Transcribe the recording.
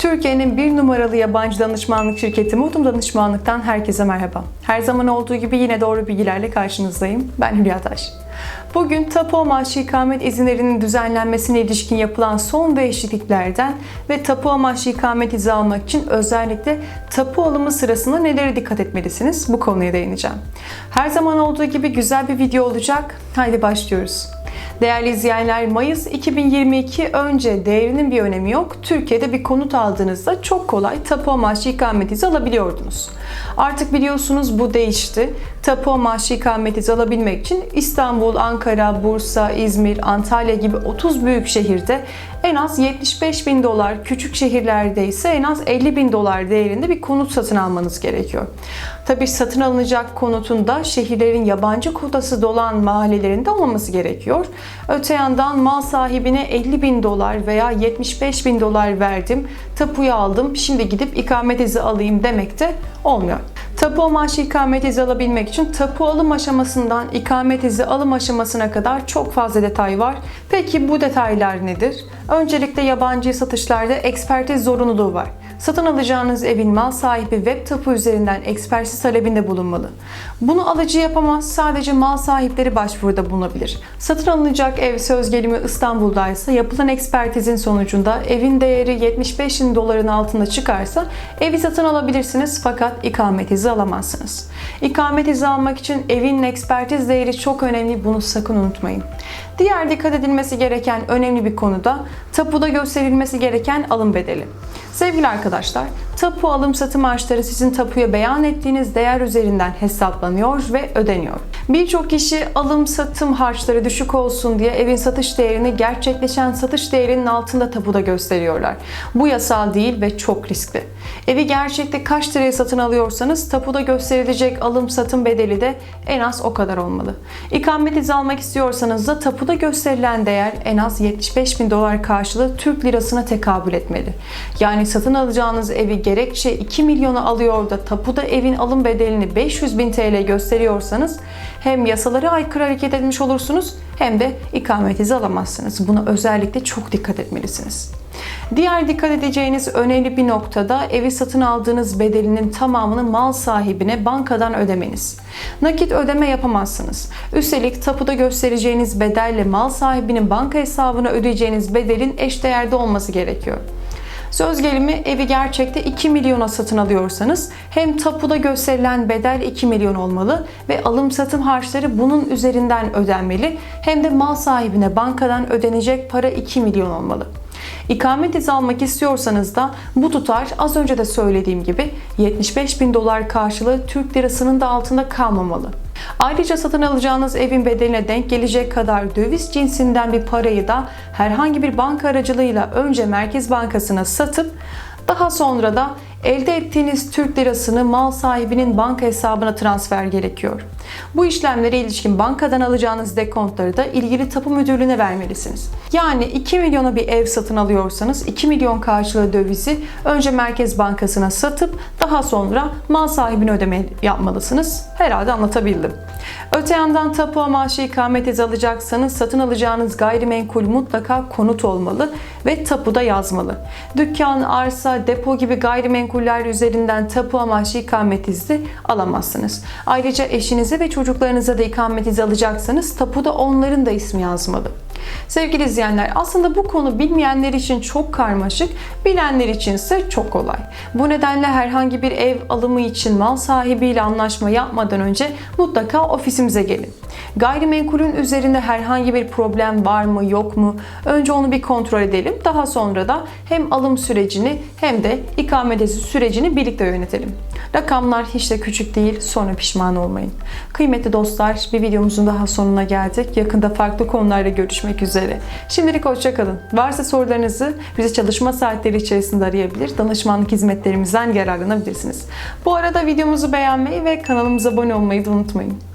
Türkiye'nin bir numaralı yabancı danışmanlık şirketi Mutum Danışmanlık'tan herkese merhaba. Her zaman olduğu gibi yine doğru bilgilerle karşınızdayım. Ben Hülya Taş. Bugün tapu amaçlı ikamet izinlerinin düzenlenmesine ilişkin yapılan son değişikliklerden ve tapu amaçlı ikamet izni almak için özellikle tapu alımı sırasında nelere dikkat etmelisiniz? Bu konuya değineceğim. Her zaman olduğu gibi güzel bir video olacak. Haydi başlıyoruz. Değerli izleyenler, Mayıs 2022 önce değerinin bir önemi yok. Türkiye'de bir konut aldığınızda çok kolay tapu amaçlı ikamet izni alabiliyordunuz. Artık biliyorsunuz bu değişti. Tapu amaçlı ikamet izni alabilmek için İstanbul, Ankara, Bursa, İzmir, Antalya gibi 30 büyük şehirde en az 75 bin dolar, küçük şehirlerde ise en az 50 bin dolar değerinde bir konut satın almanız gerekiyor. Tabi satın alınacak konutun da şehirlerin yabancı kodası dolan mahallelerinde olmaması gerekiyor. Öte yandan mal sahibine 50 bin dolar veya 75 bin dolar verdim, tapuyu aldım, şimdi gidip ikamet izi alayım demek de olmuyor. Tapu amaçlı ikamet izi alabilmek için tapu alım aşamasından ikamet izi alım aşamasına kadar çok fazla detay var. Peki bu detaylar nedir? Öncelikle yabancı satışlarda ekspertiz zorunluluğu var. Satın alacağınız evin mal sahibi web tapu üzerinden ekspertiz talebinde bulunmalı. Bunu alıcı yapamaz, sadece mal sahipleri başvuruda bulunabilir. Satın alınacak ev söz gelimi İstanbul'daysa yapılan ekspertizin sonucunda evin değeri 75 bin doların altında çıkarsa evi satın alabilirsiniz fakat ikamet izi alamazsınız. İkamet izi almak için evin ekspertiz değeri çok önemli bunu sakın unutmayın. Diğer dikkat edilmesi gereken önemli bir konu da tapuda gösterilmesi gereken alım bedeli. Sevgili arkadaşlar, tapu alım satım harçları sizin tapuya beyan ettiğiniz değer üzerinden hesaplanıyor ve ödeniyor. Birçok kişi alım satım harçları düşük olsun diye evin satış değerini gerçekleşen satış değerinin altında tapuda gösteriyorlar. Bu yasal değil ve çok riskli. Evi gerçekte kaç liraya satın alıyorsanız tapuda gösterilecek alım satım bedeli de en az o kadar olmalı. İkamet izni almak istiyorsanız da tapuda gösterilen değer en az 75 bin dolar karşılığı Türk lirasına tekabül etmeli. Yani satın alacağınız evi gerekçe 2 milyona alıyor da tapuda evin alım bedelini 500 bin TL gösteriyorsanız hem yasalara aykırı hareket etmiş olursunuz hem de ikamet izni alamazsınız. Buna özellikle çok dikkat etmelisiniz. Diğer dikkat edeceğiniz önemli bir noktada evi satın aldığınız bedelinin tamamını mal sahibine bankadan ödemeniz. Nakit ödeme yapamazsınız. Üstelik tapuda göstereceğiniz bedelle mal sahibinin banka hesabına ödeyeceğiniz bedelin eşdeğerde olması gerekiyor. Söz gelimi evi gerçekte 2 milyona satın alıyorsanız hem tapuda gösterilen bedel 2 milyon olmalı ve alım satım harçları bunun üzerinden ödenmeli hem de mal sahibine bankadan ödenecek para 2 milyon olmalı. İkamet izni almak istiyorsanız da bu tutar az önce de söylediğim gibi 75 bin dolar karşılığı Türk lirasının da altında kalmamalı. Ayrıca satın alacağınız evin bedeline denk gelecek kadar döviz cinsinden bir parayı da herhangi bir banka aracılığıyla önce Merkez Bankası'na satıp daha sonra da elde ettiğiniz Türk lirasını mal sahibinin banka hesabına transfer gerekiyor. Bu işlemlere ilişkin bankadan alacağınız dekontları da ilgili tapu müdürlüğüne vermelisiniz. Yani 2 milyona bir ev satın alıyorsanız 2 milyon karşılığı dövizi önce Merkez Bankası'na satıp daha sonra mal sahibine ödeme yapmalısınız. Herhalde anlatabildim. Öte yandan tapu amaçlı ikamet alacaksanız satın alacağınız gayrimenkul mutlaka konut olmalı ve tapuda yazmalı. Dükkan, arsa, depo gibi gayrimenkuller üzerinden tapu amaçlı ikamet izni alamazsınız. Ayrıca eşinize ve çocuklarınıza da ikamet izni alacaksanız tapuda onların da ismi yazmalı. Sevgili izleyenler aslında bu konu bilmeyenler için çok karmaşık, bilenler için ise çok kolay. Bu nedenle herhangi bir ev alımı için mal sahibiyle anlaşma yapmadan önce mutlaka ofisimize gelin. Gayrimenkulün üzerinde herhangi bir problem var mı yok mu önce onu bir kontrol edelim. Daha sonra da hem alım sürecini hem de ikamet izni sürecini birlikte yönetelim. Rakamlar hiç de küçük değil sonra pişman olmayın. Kıymetli dostlar bir videomuzun daha sonuna geldik. Yakında farklı konularda görüşmek üzere. Şimdilik hoşçakalın. Varsa sorularınızı bize çalışma saatleri içerisinde arayabilir, danışmanlık hizmetlerimizden yararlanabilirsiniz. Bu arada videomuzu beğenmeyi ve kanalımıza abone olmayı da unutmayın.